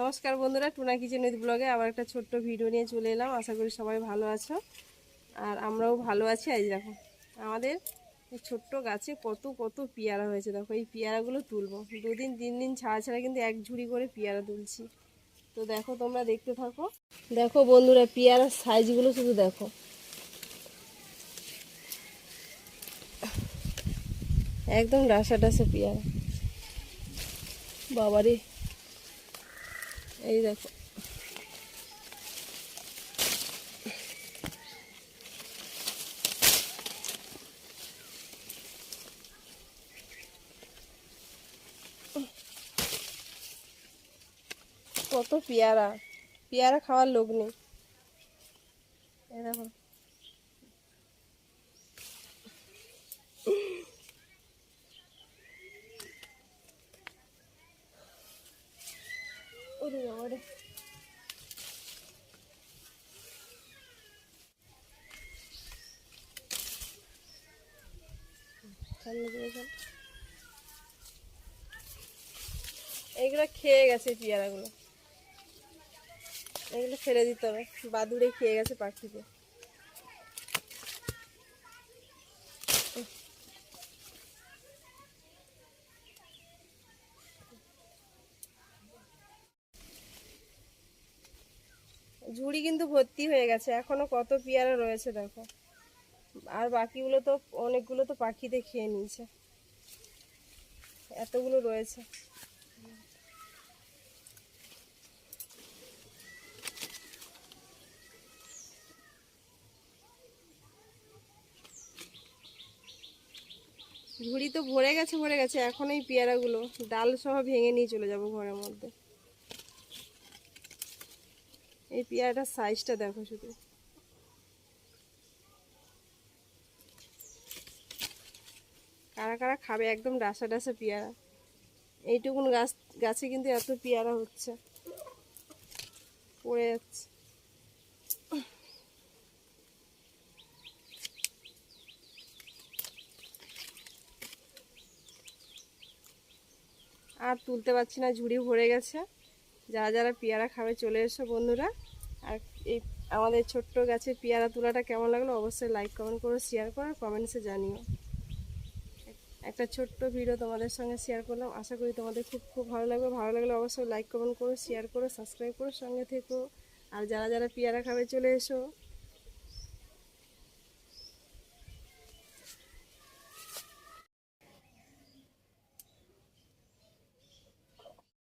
নমস্কার বন্ধুরা, tuna kitchen with ব্লগে আবার একটা ছোট্ট ভিডিও নিয়ে চলে এলাম। আশা করি সবাই ভালো আছো। আর আমরাও ভালো আছি। আজ দেখো, আমাদের এই ছোট্ট গাছে কত কত পেয়ারা হয়েছে। দেখো, এই পেয়ারাগুলো তুলবো। দুদিন, তিন দিন ছাড়া ছাড়া কিন্তু এক ঝুড়ি করে পেয়ারা তুলছি। তো দেখো, তোমরা দেখতে থাকো। দেখো বন্ধুরা, পেয়ারার সাইজগুলো শুধু দেখো। একদম ডাসা ডাসা পেয়ারা। বাবারে। এই দেখো। কত পেয়ারা। পেয়ারা খাওয়ার লোক নেই। এই দেখো। ওরে। এইগুলো খেয়ে গেছে পেয়ারাগুলো এগুলো ফেলে দিতে হবে বাদুড়ে খেয়ে গেছে পাখিতে ঝুড়ি কিন্তু ভর্তি হয়ে গেছে, এখনও কত পেয়ারা রয়েছে দেখো। আর বাকিগুলো তো, অনেকগুলো তো পাখিতে খেয়ে নিয়েছে। এতগুলো রয়েছে। ঝুড়ি তো ভরে গেছে ভরে গেছে, এখন এই পেয়ারাগুলো ডাল সহ ভেঙে নিয়ে চলে যাব ঘরের মধ্যে। এই পেয়ারাটার সাইজটা দেখো শুধু। কারা কারা খাবে একদম ডাসা ডাসা পেয়ারা। এইটুকুন গাছ, গাছে কিন্তু এত পেয়ারা হচ্ছে। পড়ে যাচ্ছে। আর তুলতে পারছি না, ঝুড়ি ভরে গেছে। যারা যারা পেয়ারা খাবে চলে এসো বন্ধুরা। আর এই আমাদের ছোট্ট গাছে পেয়ারা তোলাটা কেমন লাগল অবশ্যই লাইক কমেন্ট করো শেয়ার করো কমেন্টসে জানিও। একটা ছোট্ট ভিডিও তোমাদের সঙ্গে শেয়ার করলাম। আশা করি তোমাদের খুব খুব ভালো লাগবে। ভালো লাগলে অবশ্যই লাইক কমেন্ট করো শেয়ার করো সাবস্ক্রাইব করো সঙ্গে থেকো। আর যারা যারা পেয়ারা খাবে চলে এসো।